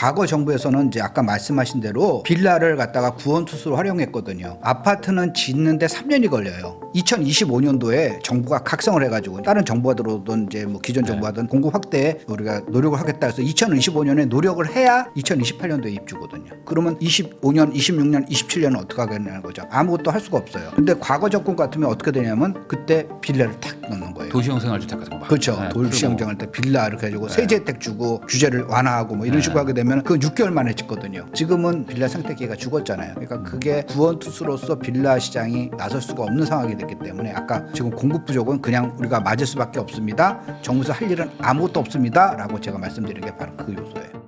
과거 정부에서는 이제 아까 말씀하신 대로 빌라를 갖다가 구원 투수로 활용했거든요. 아파트는 짓는데 3년이 걸려요. 2025년도에 정부가 각성을 해가지고 다른 정부가 들어오든 이제 뭐 기존 정부하든 공급 확대에 우리가 노력을 하겠다 해서 2025년에 노력을 해야 2028년도에 입주거든요. 그러면 25년, 26년, 27년은 어떻게 하겠냐는 거죠. 아무것도 할 수가 없어요. 근데 과거 정권 같으면 어떻게 되냐면 그때 빌라를 탁 넣는 거예요. 도시형 생활주택 같은 거 막. 그렇죠. 네, 돌시행정할 때 빌라 이렇게 해가지고 세제 혜택 주고 규제를 완화하고 뭐 이런 네. 식으로 하게 되면 그 6개월 만에 짓거든요. 지금은 빌라 생태계가 죽었잖아요. 그러니까 그게 구원 투수로서 빌라 시장이 나설 수가 없는 상황이 됐기 때문에 아까 지금 공급 부족은 그냥 우리가 맞을 수밖에 없습니다. 정부에서 할 일은 아무것도 없습니다라고 제가 말씀드린 게 바로 그 요소예요.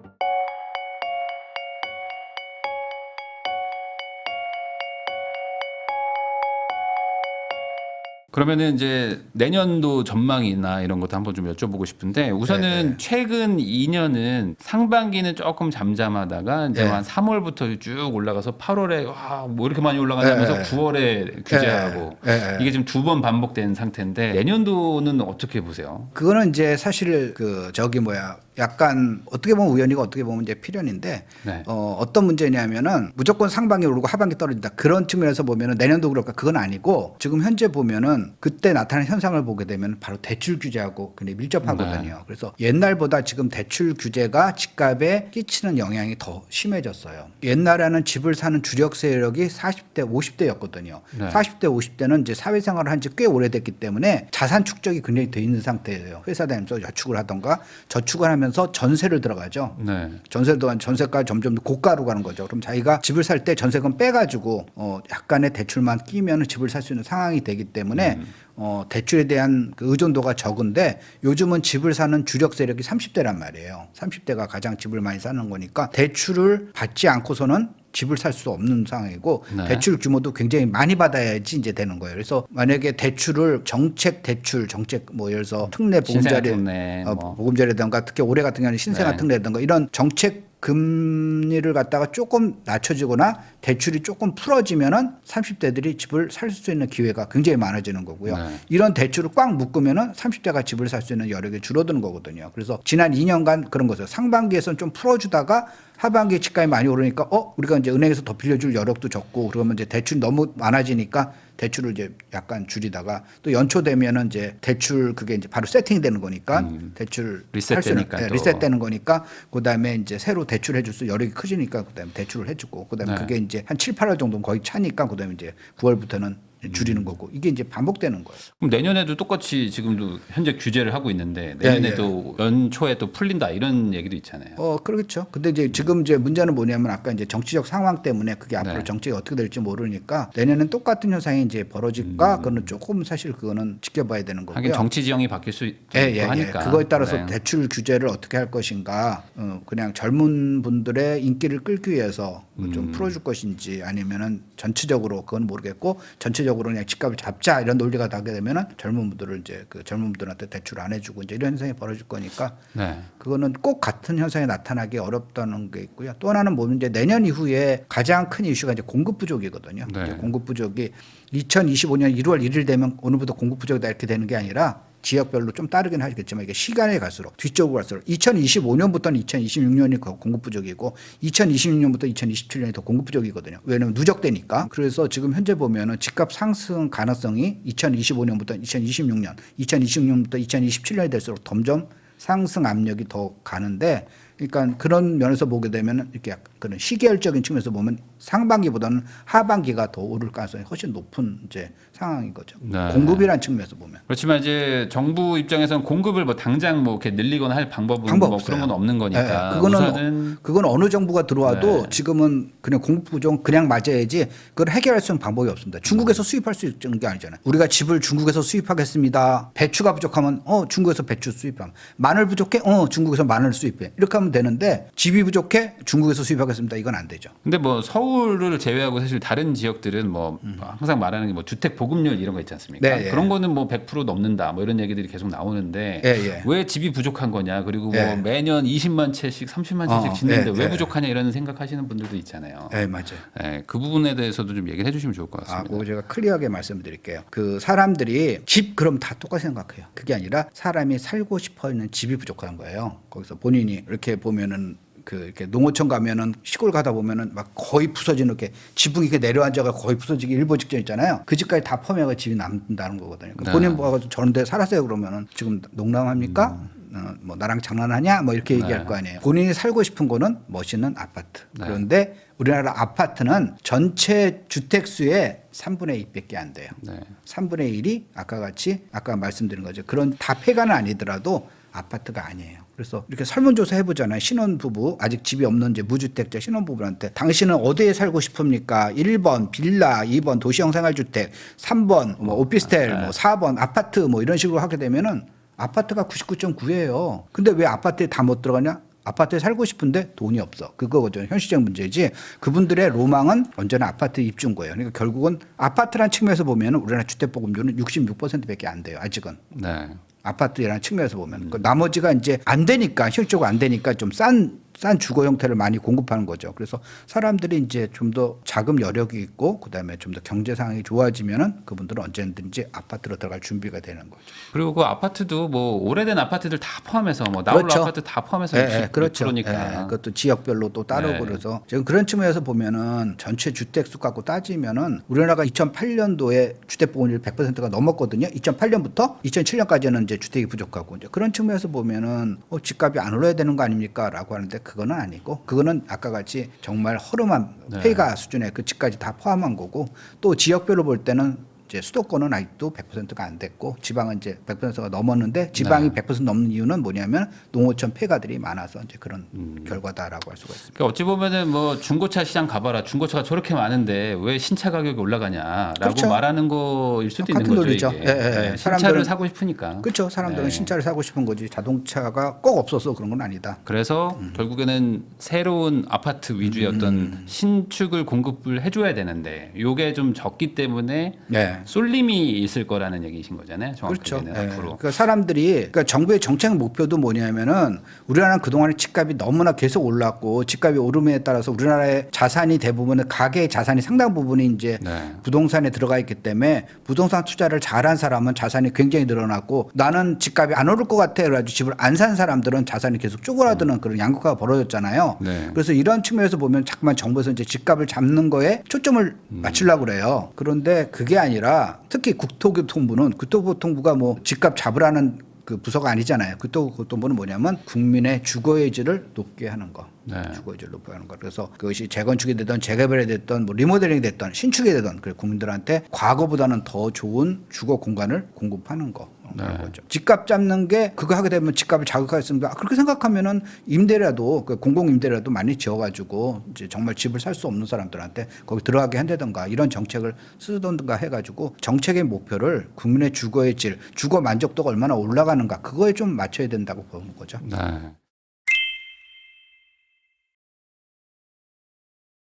그러면은 이제 내년도 전망이나 이런 것도 한번 좀 여쭤보고 싶은데 우선은 네, 최근 2년은 상반기는 조금 잠잠하다가 이제 네. 한 3월부터 쭉 올라가서 8월에 와 뭐 이렇게 많이 올라가냐면서 네. 9월에 규제하고 예, 예, 예. 이게 지금 두 번 반복된 상태인데 내년도는 어떻게 보세요? 그거는 이제 사실 그 저기 뭐야 약간 어떻게 보면 우연이고 어떻게 보면 이제 필연인데 네. 어, 어떤 문제냐면은 무조건 상반기 오르고 하반기 떨어진다 그런 측면에서 보면은 내년도 그럴까 그건 아니고 지금 현재 보면은 그때 나타난 현상을 보게 되면 바로 대출 규제하고 굉장히 밀접하거든요. 네. 그래서 옛날보다 지금 대출 규제가 집값에 끼치는 영향이 더 심해졌어요. 옛날에는 집을 사는 주력 세력이 40대 50대였거든요. 네. 40대 50대는 이제 사회생활을 한 지 꽤 오래됐기 때문에 자산 축적이 굉장히 돼 있는 상태예요. 회사 다니면서 저축을 하던가 저축을 하면서 전세를 들어가죠. 네. 전세를 들어간 전세가 점점 고가로 가는 거죠. 그럼 자기가 집을 살 때 전세금 빼가지고 어 약간의 대출만 끼면 집을 살 수 있는 상황이 되기 때문에 어 대출에 대한 그 의존도가 적은데 요즘은 집을 사는 주력 세력이 30대란 말이에요. 30대가 가장 집을 많이 사는 거니까 대출을 받지 않고서는 집을 살 수 없는 상황이고 네. 대출 규모도 굉장히 많이 받아야지 이제 되는 거예요. 그래서 만약에 대출을 정책 대출 정책 뭐 예를 들어서 특례 보금자리 특례, 어, 뭐. 보금자리라든가 특히 올해 같은 경우는 신생아 네. 특례라든가 이런 정책 금리를 갖다가 조금 낮춰지거나 대출이 조금 풀어지면은 30대들이 집을 살 수 있는 기회가 굉장히 많아지는 거고요. 네. 이런 대출을 꽉 묶으면은 30대가 집을 살 수 있는 여력이 줄어드는 거거든요. 그래서 지난 2년간 그런 거죠. 상반기에서는 좀 풀어주다가 하반기에 집값이 많이 오르니까 어 우리가 이제 은행에서 더 빌려줄 여력도 적고 그러면 이제 대출이 너무 많아지니까 대출을 이제 약간 줄이다가 또 연초 되면은 이제 대출 그게 이제 바로 세팅되는 거니까 대출 음. 리셋되니까 할 수는- 예, 또. 리셋되는 거니까 그다음에 이제 새로 대출 해 줄 수 여력이 커지니까 그다음에 대출을 해 주고 그다음에 네. 그게 이제 한 7, 8월 정도 는 거의 차니까 그다음에 이제 9월부터는 줄이는 거고 이게 이제 반복되는 거예요. 그럼 내년에도 똑같이 지금도 현재 규제를 하고 있는데 예, 내년에도 연초에 또 풀린다 이런 얘기도 있잖아요. 어, 그렇겠죠. 근데 이제 지금 이제 문제는 뭐냐면 아까 이제 정치적 상황 때문에 그게 앞으로 네. 정책이 어떻게 될지 모르니까 내년엔 똑같은 현상이 이제 벌어질까? 그거는 조금 사실 그거는 지켜봐야 되는 거고요. 음. 하긴 정치 지형이 바뀔 수 있고 예, 예, 예. 하니까 그거에 따라서 네. 대출 규제를 어떻게 할 것인가, 어, 그냥 젊은 분들의 인기를 끌기 위해서 음. 좀 풀어줄 것인지 아니면은 전체적으로 그건 모르겠고 전체적으로 그냥 집값을 잡자 이런 논리가 나게 되면은 젊은 분들을 이제 그 젊은 분들한테 대출 안 해주고 이제 이런 현상이 벌어질 거니까 네. 그거는 꼭 같은 현상이 나타나기 어렵다는 게 있고요. 또 하나는 뭐냐면 이제 내년 이후에 가장 큰 이슈가 이제 공급 부족이거든요. 네. 이제 공급 부족이 2025년 1월 1일 되면 오늘부터 공급 부족이다 이렇게 되는 게 아니라 지역별로 좀 따르긴 하겠지만 이게 시간이 갈수록 뒤쪽으로 갈수록 2025년부터는 2026년이 공급 부족이고 2026년부터 2027년이 더 공급 부족이거든요. 왜냐하면 누적되니까. 그래서 지금 현재 보면은 집값 상승 가능성이 2025년부터 2026년, 2026년부터 2027년이 될수록 점점 상승 압력이 더 가는데 그러니까 그런 면에서 보게 되면 이렇게 그런 시계열적인 측면에서 보면 상반기보다는 하반기가 더 오를 가능성이 훨씬 높은 이제 상황인 거죠. 네. 공급이라는 측면에서 보면. 그렇지만 이제 정부 입장에서는 공급을 뭐 당장 뭐 이렇게 늘리거나 할 방법은 방법 뭐. 그런 건 없는 거니까 예, 그거는 우선은 그건 어느 정부가 들어와도 네. 지금은 그냥 공급 부족 그냥 맞아야지 그걸 해결할 수 있는 방법이 없습니다. 중국에서 수입할 수 있는 게 아니잖아요. 우리가 집을 중국에서 수입하겠습니다. 배추가 부족하면 어 중국에서 배추 수입함. 마늘 부족해 어 중국에서 마늘 수입해. 이렇게 하면 되는데 집이 부족해 중국에서 수입하겠습니다. 이건 안 되죠. 근데 뭐 서울을 제외하고 사실 다른 지역들은 뭐 항상 말하는 게 뭐 주택 보급률 이런 거 있지 않습니까? 음. 네, 예. 그런 거는 뭐 100% 넘는다 뭐 이런 얘기들이 계속 나오는데 예, 예. 왜 집이 부족한 거냐 그리고 뭐 예. 매년 20만 채씩 30만 채씩 어, 짓는데 예, 왜 예. 부족하냐 이런 생각하시는 분들도 있잖아요. 네 맞아요. 예, 그 부분에 대해서도 좀 얘기를 해주시면 좋을 것 아, 같습니다. 그거 제가 클리어하게 말씀드릴게요. 그 사람들이 집 그럼 다 똑같이 생각해요. 그게 아니라 사람이 살고 싶어 하는 집이 부족한 거예요. 거기서 본인이 이렇게 보면은 그 이렇게 농어촌 가면은 시골 가다 보면은 막 거의 부서지는 이렇게 지붕이 이렇게 내려앉아가 거의 부서지기 일보 직전 있잖아요. 그 집까지 다 포함해가 집이 남는다는 거거든요. 그러니까 네. 본인 보아서 저런 데 살았어요 그러면은 지금 농담합니까? 어, 뭐 나랑 장난하냐? 뭐 이렇게 얘기할 네. 거 아니에요. 본인이 살고 싶은 거는 멋있는 아파트. 네. 그런데 우리나라 아파트는 전체 주택 수의 3분의 2밖에 안 돼요. 네. 3분의 1이 아까 같이 아까 말씀드린 거죠. 그런 다 폐가는 아니더라도 아파트가 아니에요. 그래서 이렇게 설문조사 해보잖아요. 신혼부부, 아직 집이 없는 이제 무주택자 신혼부부한테 당신은 어디에 살고 싶습니까? 1번 빌라, 2번 도시형 생활주택, 3번 뭐 오피스텔, 뭐 4번 아파트 뭐 이런 식으로 하게 되면은 아파트가 99.9예요. 근데 왜 아파트에 다 못 들어가냐? 아파트에 살고 싶은데 돈이 없어. 그거거든요. 현실적 문제지. 그분들의 로망은 언제나 아파트 입주인 거예요. 그러니까 결국은 아파트란 측면에서 보면 우리나라 주택보급률은 66%밖에 안 돼요. 아직은. 네. 아파트라는 측면에서 보면. 그 나머지가 이제 안 되니까 실적으로 안 되니까 좀 싼 싼 주거 형태를 많이 공급하는 거죠. 그래서 사람들이 이제 좀 더 자금 여력이 있고 그다음에 좀 더 경제 상황이 좋아지면은 그분들은 언제든지 아파트로 들어갈 준비가 되는 거죠. 그리고 그 아파트도 뭐 오래된 아파트들 다 포함해서 뭐 나홀로 그렇죠. 아파트 다 포함해서 예, 60, 예, 그렇죠. 그러니까. 예, 그것도 지역별로 또 따르고 네. 그래서 지금 그런 측면에서 보면은 전체 주택 수 갖고 따지면은 우리나라가 2008년도에 주택 보급률 100%가 넘었거든요. 2008년부터 2007년까지는 이제 주택이 부족하고 이제 그런 측면에서 보면은 어, 집값이 안 올라야 되는 거 아닙니까라고 하는데 그거는 아니고 그거는 아까 같이 정말 허름한 네. 폐가 수준의 그 집까지 다 포함한 거고 또 지역별로 볼 때는 이제 수도권은 아직도 100%가 안 됐고 지방은 이제 100%가 넘었는데 지방이 네. 100% 넘는 이유는 뭐냐면 농어촌 폐가들이 많아서 이제 그런 음. 결과다라고 할 수가 있습니다. 그러니까 어찌 보면은 뭐 중고차 시장 가봐라. 중고차가 저렇게 많은데 왜 신차 가격이 올라가냐라고 그렇죠. 말하는 거일 수도 있는 거죠. 논리죠. 이게. 예, 예, 예. 네, 신차를 사고 싶으니까. 그렇죠. 사람들은 네. 신차를 사고 싶은 거지 자동차가 꼭 없어서 그런 건 아니다. 그래서 음. 결국에는 새로운 아파트 위주의 어떤 신축을 공급을 해줘야 되는데 요게 좀 적기 때문에 네. 쏠림이 있을 거라는 얘기이신 거잖아요. 그렇죠. 정확하게는 예. 앞으로. 그러니까 사람들이 그러니까 정부의 정책 목표도 뭐냐면은 우리나라는 그동안에 집값이 너무나 계속 올랐고 집값이 오름에 따라서 우리나라의 자산이 대부분은 가계의 자산이 상당 부분이 이제 네. 부동산에 들어가 있기 때문에 부동산 투자를 잘한 사람은 자산이 굉장히 늘어났고 나는 집값이 안 오를 것 같아 그래가지고 집을 안 산 사람들은 자산이 계속 쪼그라드는 그런 양극화가 벌어졌잖아요. 네. 그래서 이런 측면에서 보면 자꾸만 정부에서 이제 집값을 잡는 거에 초점을 맞추려고 그래요. 그런데 그게 아니라 특히 국토교통부는 국토교통부가 뭐 집값 잡으라는 그 부서가 아니잖아요. 국토교통부는 뭐냐면 국민의 주거의 질을 높게 하는 거. 네. 주거의 질을 높게 하는 거. 그래서 그것이 재건축이 되든 재개발이 됐든 뭐 리모델링이 됐든 신축이 되든 그 국민들한테 과거보다는 더 좋은 주거 공간을 공급하는 거. 네. 거죠. 집값 잡는 게 그거 하게 되면 집값을 자극하겠습니다. 아, 그렇게 생각하면은 임대라도 그 공공 임대라도 많이 지어가지고 이제 정말 집을 살 수 없는 사람들한테 거기 들어가게 한다든가 이런 정책을 쓰던가 해가지고 정책의 목표를 국민의 주거의 질, 주거 만족도가 얼마나 올라가는가 그거에 좀 맞춰야 된다고 보는 거죠. 네.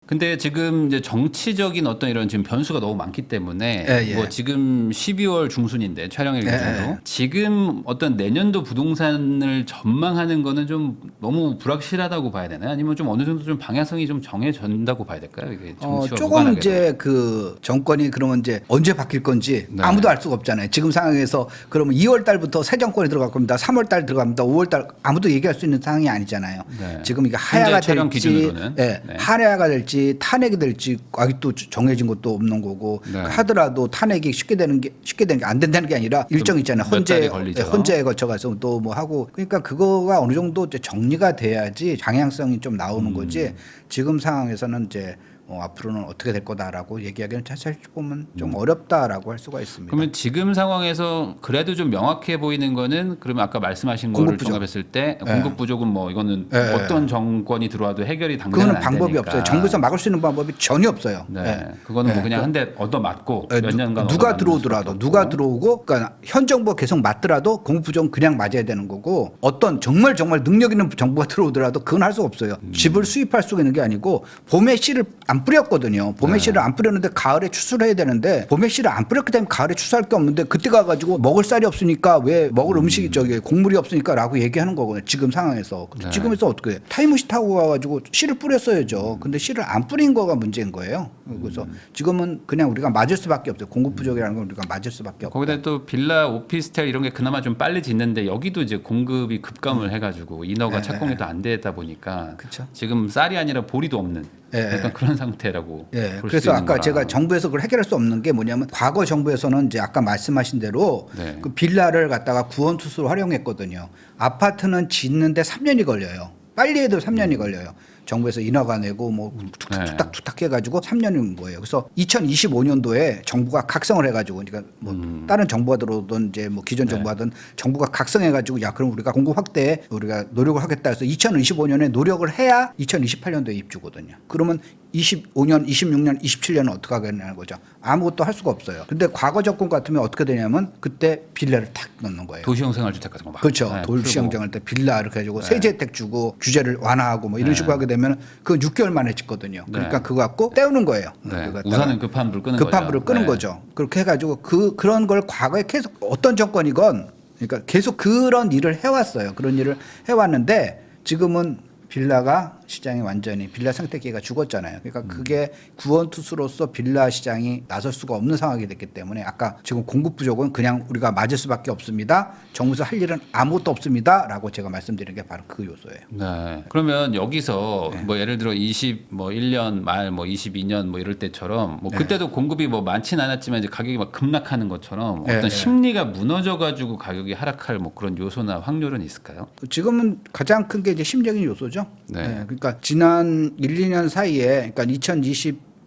근데 지금 이제 정치적인 어떤 이런 지금 변수가 너무 많기 때문에 예, 예. 뭐 지금 12월 중순인데 촬영일 예, 기준으로 예. 지금 어떤 내년도 부동산을 전망하는 거는 좀 너무 불확실하다고 봐야 되나요? 아니면 좀 어느 정도 좀 방향성이 좀 정해진다고 봐야 될까요? 이게 어, 정치와 조금 무관하게. 이제 그 정권이 그러면 이제 언제 바뀔 건지 네. 아무도 알 수가 없잖아요. 지금 상황에서 그러면 2월 달부터 새 정권이 들어갈 겁니다. 3월 달 들어갑니다. 5월 달 아무도 얘기할 수 있는 상황이 아니잖아요. 네. 지금 이게 하야가 현재 촬영 될지, 기준으로는. 예, 네. 하야가 될지 탄핵이 될지 아직도 정해진 것도 없는 거고 네. 하더라도 탄핵이 쉽게 되는 게 쉽게 되는 게 안 된다는 게 아니라 일정 있잖아요. 헌재. 예, 헌재에 거쳐 가서 또 뭐 하고 그러니까 그거가 어느 정도 이제 정리가 돼야지 방향성이 좀 나오는 음. 거지 지금 상황에서는 이제 어, 앞으로는 어떻게 될 거다라고 얘기하기는 사실 보면 좀 어렵다라고 할 수가 있습니다. 음. 그러면 지금 상황에서 그래도 좀 명확해 보이는 거는 그러면 아까 말씀하신 거를 공급 부족. 종합했을 때 네. 공급 부족은 뭐 이거는 네. 어떤 정권이 들어와도 해결이 당장은 그거는 안 방법이 되니까. 없어요. 정부에서 막을 수 있는 방법이 전혀 없어요. 네. 예. 그거는 뭐 네. 그냥 한 대 얻어 맞고 예, 몇 누- 년간 누가 들어오더라도 누가 들어오고 그러니까 현 정부가 계속 맞더라도 공급 부족은 그냥 맞아야 되는 거고 어떤 정말 정말 능력 있는 정부가 들어오더라도 그건 할 수 없어요. 음. 집을 수입할 수가 있는 게 아니고 봄에 씨를 안안 뿌렸거든요. 봄에 네. 씨를 안 뿌렸는데 가을에 추수를 해야 되는데 봄에 씨를 안 뿌렸기 때문에 가을에 추수할 게 없는데 그때 가가지고 먹을 쌀이 없으니까 왜 먹을 음 식이 저기 곡물이 없으니까라고 얘기하는 거거든요. 지금 상황에서. 근데 네. 지금에서 어떻게 해? 타임머신 타고 가가지고 씨를 뿌렸어야죠. 근데 씨를 안 뿌린 거가 문제인 거예요. 그래서 음. 지금은 그냥 우리가 맞을 수밖에 없어요. 공급 부족이라는 건 우리가 맞을 수밖에 없고. 거기다 또 빌라, 오피스텔 이런 게 그나마 좀 빨리 짓는데 여기도 이제 공급이 급감을 해가지고 인허가 네, 착공이 또 안 되다 보니까 그쵸. 지금 쌀이 아니라 보리도 없는 네. 약간 그런 상태라고. 예. 그래서 아까 거라. 제가 정부에서 그걸 해결할 수 없는 게 뭐냐면 과거 정부에서는 이제 아까 말씀하신 대로 네. 그 빌라를 갖다가 구원 투수로 활용했거든요. 아파트는 짓는데 3년이 걸려요. 빨리 해도 3년이 걸려요. 정부에서 인허가 내고 뭐 툭탁툭탁 툭탁 해가지고 3년인 거예요. 그래서 2025년도에 정부가 각성을 해가지고 그러니까 뭐 음. 다른 정부가 들어오든 이제 뭐 기존 네. 정부하든 정부가 각성해가지고 야 그럼 우리가 공급 확대에 우리가 노력을 하겠다 해서 2025년에 노력을 해야 2028년도에 입주거든요. 그러면 25년, 26년, 27년은 어떻게 하겠냐는 거죠. 아무것도 할 수가 없어요. 근데 과거 정권 같으면 어떻게 되냐면 그때 빌라를 탁 넣는 거예요. 도시형 생활주택 같은 거 막. 그렇죠. 네, 풀고. 정할 때 빌라 이렇게 해가지고 네. 세제 혜택 주고 규제를 완화하고 뭐 이런 네. 식으로 하게 되면 그 6개월 만에 짓거든요. 그러니까 네. 그거 갖고 때우는 거예요. 네. 우선은 급한 불 끄는 급한 거죠. 불을 끄는 네. 거죠. 그렇게 해가지고 그 그런 걸 과거에 계속 어떤 정권이건 그러니까 계속 그런 일을 해왔어요. 그런 일을 해왔는데 지금은 빌라가 시장이 완전히 빌라 생태계가 죽었잖아요. 그러니까 음. 그게 구원 투수로서 빌라 시장이 나설 수가 없는 상황이 됐기 때문에 아까 지금 공급 부족은 그냥 우리가 맞을 수밖에 없습니다. 정부에서 할 일은 아무것도 없습니다라고 제가 말씀드린 게 바로 그 요소예요. 네. 그러면 여기서 네. 뭐 예를 들어 20, 뭐 1년 말, 뭐 22년 뭐 이럴 때처럼 뭐 네. 그때도 공급이 뭐 많진 않았지만 이제 가격이 막 급락하는 것처럼 네, 어떤 네. 심리가 무너져 가지고 가격이 하락할 뭐 그런 요소나 확률은 있을까요? 지금은 가장 큰 게 이제 심리적인 요소죠. 네. 네, 그러니까 지난 1, 2년 사이에 그러니까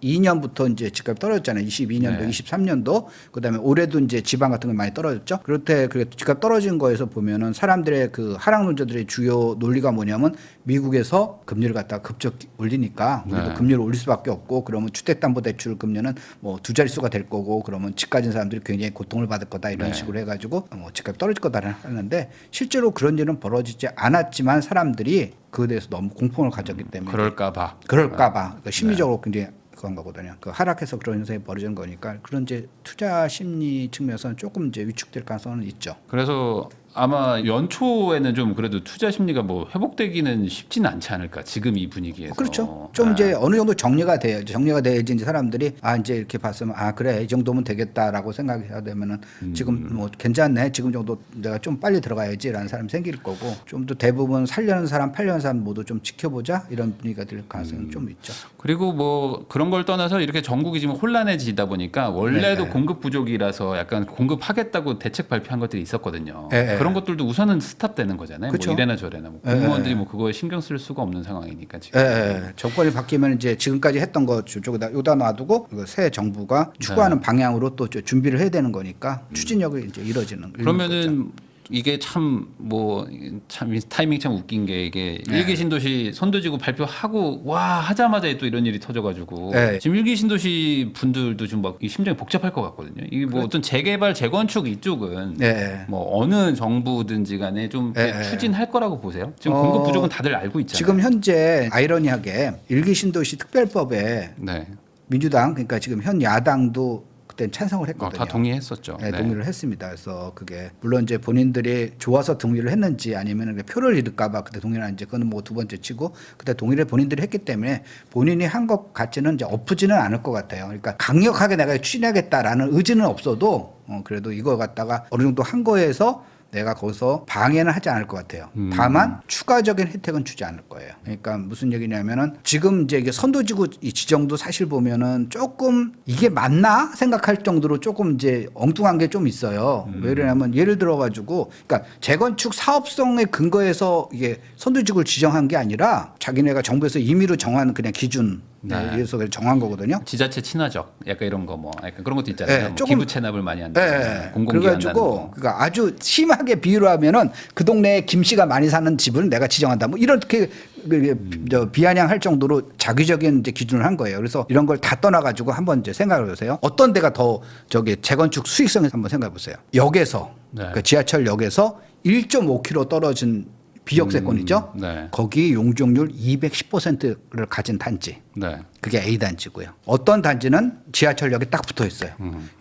2022년부터 이제 집값이 떨어졌잖아요. 22년도, 네. 23년도, 그다음에 올해도 이제 지방 같은 거 많이 떨어졌죠. 그럴 때 그 집값 떨어진 거에서 보면은 사람들의 그 하락 논자들의 주요 논리가 뭐냐면 미국에서 금리를 갖다가 급적 올리니까 우리도 네. 금리를 올릴 수밖에 없고 그러면 주택담보대출 금리는 뭐 두 자릿수가 될 거고 그러면 집 가진 사람들이 굉장히 고통을 받을 거다 이런 네. 식으로 해가지고 뭐 집값이 떨어질 거다 하는데 실제로 그런 일은 벌어지지 않았지만 사람들이 그에 대해서 너무 공포를 가졌기 때문에 그럴까 봐. 그럴까봐 네. 그러니까 심리적으로 굉장히 그런 거거든요. 그 하락해서 그런 현상이 벌어지는 거니까 그런 이제 투자 심리 측면에서는 조금 이제 위축될 가능성은 있죠. 그래서 아마 연초에는 좀 그래도 투자 심리가 뭐 회복되기는 쉽지는 않지 않을까 지금 이 분위기에서. 그렇죠. 좀 네. 이제 어느 정도 정리가 돼야죠. 정리가 돼야지 이제 사람들이 아 이제 이렇게 봤으면 아 그래 이 정도면 되겠다라고 생각해야 되면은 음. 지금 뭐 괜찮네 지금 정도 내가 좀 빨리 들어가야지라는 사람이 생길 거고 좀 더 대부분 살려는 사람 팔려는 사람 모두 좀 지켜보자 이런 분위기가 될 가능성이 음. 좀 있죠. 그리고 뭐 그런 걸 떠나서 이렇게 전국이 지금 혼란해지다 보니까 원래도 네. 공급 부족이라서 약간 공급하겠다고 대책 발표한 것들이 있었거든요. 네, 네. 그런 것들도 우선은 스탑되는 거잖아요. 그쵸. 뭐 이래나 저래나 뭐 네, 공무원들이 네. 뭐 그거에 신경 쓸 수가 없는 상황이니까 지금. 예, 예. 정권이 바뀌면 이제 지금까지 했던 거 저쪽에다 요다 놔두고 그새 정부가 네. 추구하는 방향으로 또저 준비를 해야 되는 거니까 추진력이 이제 이루어지는 거죠. 그러면은 이게 참 뭐 참 타이밍 참 웃긴 게 이게 네. 일기 신도시 선도지구 발표하고 와 하자마자 또 이런 일이 터져가지고 네. 지금 일기 신도시 분들도 좀막 심장이 복잡할 것 같거든요. 이게 뭐 어떤 재개발 재건축 이쪽은 예. 뭐 어느 정부든지 간에 좀 예, 예. 추진할 거라고 보세요. 지금 어, 공급 부족은 다들 알고 있잖아요. 지금 현재 아이러니하게 일기 신도시 특별법에 네. 민주당 그러니까 지금 현 야당도 그때 찬성을 어, 했거든요. 다 동의했었죠. 네, 동의를 했습니다. 그래서 그게 물론 이제 본인들이 좋아서 동의를 했는지 아니면 표를 잃을까봐 그때 동의를 안 했는지 그거는 뭐두 번째 치고 그때 동의를 본인들이 했기 때문에 본인이 한 것 같지는 이제 엎지는 않을 것 같아요. 그러니까 강력하게 내가 추진하겠다라는 의지는 없어도 어, 그래도 이거 갖다가 어느 정도 한 거에서 내가 거기서 방해는 하지 않을 것 같아요. 음. 다만 추가적인 혜택은 주지 않을 거예요. 그러니까 무슨 얘기냐면은 지금 이제 이게 선도지구 이 지정도 사실 보면은 조금 이게 맞나 생각할 정도로 조금 이제 엉뚱한 게 좀 있어요. 음. 왜 그러냐면 예를 들어 가지고 그러니까 재건축 사업성의 근거에서 이게 선도지구를 지정한 게 아니라 자기네가 정부에서 임의로 정한 그냥 기준 네. 에 의해서 그냥 정한 거거든요. 지자체 친화적 약간 이런 거 뭐 약간 그런 것도 있잖아요. 네, 뭐 조금- 기부 체납을 많이 한다. 예. 공공기관 그래가지고 그러니까 아주 심하게 비유를 하면은 그 동네에 김 씨가 많이 사는 집을 내가 지정한다. 뭐 이렇게 그, 저 비아냥할 정도로 자기적인 이제 기준을 한 거예요. 그래서 이런 걸 다 떠나가지고 한번 이제 생각해 보세요. 어떤 데가 더 저기 재건축 수익성에서 한번 생각해 보세요. 역에서 네. 그 지하철 역에서 1.5km 떨어진 비역세권이죠. 음, 네. 거기 용적률 210%를 가진 단지. 네. 그게 A 단지고요. 어떤 단지는 지하철역에 딱 붙어 있어요.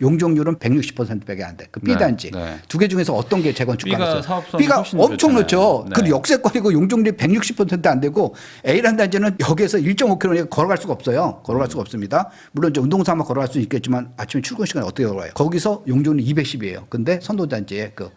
용적률은 160%밖에 안 돼. 그 B 음. 네, 단지 네. 두 개 중에서 어떤 게 재건축 B가 가능성? 사업성이 B가 훨씬 엄청 좋잖아요. 높죠. 네. 그 역세권이고 용적률이 160%안 되고 A라는 단지는 여기에서 1.5km 걸어갈 수가 없어요. 걸어갈 수가 없습니다. 물론 이제 운동 삼아 걸어갈 수 있겠지만 아침에 출근 시간에 어떻게 걸어가요? 거기서 용적률 210이에요. 근데 선도 단지에 그 음.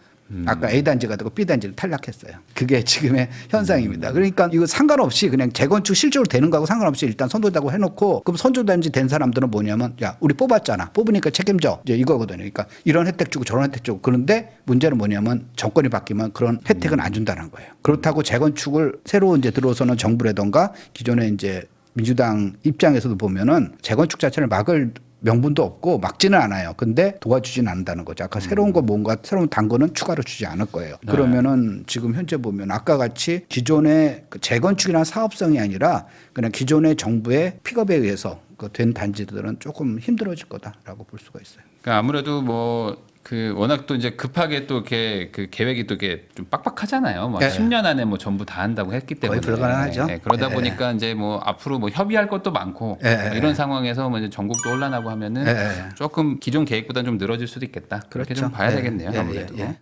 아까 A 단지가 되고 B 단지를 탈락했어요. 그게 지금의 현상입니다. 그러니까 이거 상관없이 그냥 재건축 실적으로 되는 거하고 상관없이 일단 선도다고 해놓고 그럼 선도단지 된 사람들은 뭐냐면 야 우리 뽑았잖아. 뽑으니까 책임져. 이제 이거거든요. 그러니까 이런 혜택 주고 저런 혜택 주고 그런데 문제는 뭐냐면 정권이 바뀌면 그런 혜택은 안 준다는 거예요. 그렇다고 재건축을 새로 이제 들어서는 정부라던가 기존에 이제 민주당 입장에서도 보면은 재건축 자체를 막을 명분도 없고 막지는 않아요. 근데 도와주지는 않는다는 거죠. 아까 새로운 거 뭔가 새로운 단거는 추가로 주지 않을 거예요. 네. 그러면은 지금 현재 보면 아까 같이 기존의 그 재건축이나 사업성이 아니라 그냥 기존의 정부의 픽업에 의해서 그 된 단지들은 조금 힘들어질 거다라고 볼 수가 있어요. 그러니까 아무래도 뭐 그 워낙 또 이제 급하게 또 이렇게 그 계획이 또 이렇게 좀 빡빡하잖아요. 막 예. 10년 안에 뭐 전부 다 한다고 했기 때문에 거의 불가능하죠. 예, 그러다 예. 보니까 이제 뭐 앞으로 뭐 협의할 것도 많고 예, 뭐 예. 이런 상황에서 뭐 이제 전국도 혼란하고 하면은 예, 예. 조금 기존 계획보다 좀 늘어질 수도 있겠다. 그렇게 좀 봐야 예, 되겠네요. 예, 아무래도. 예, 예.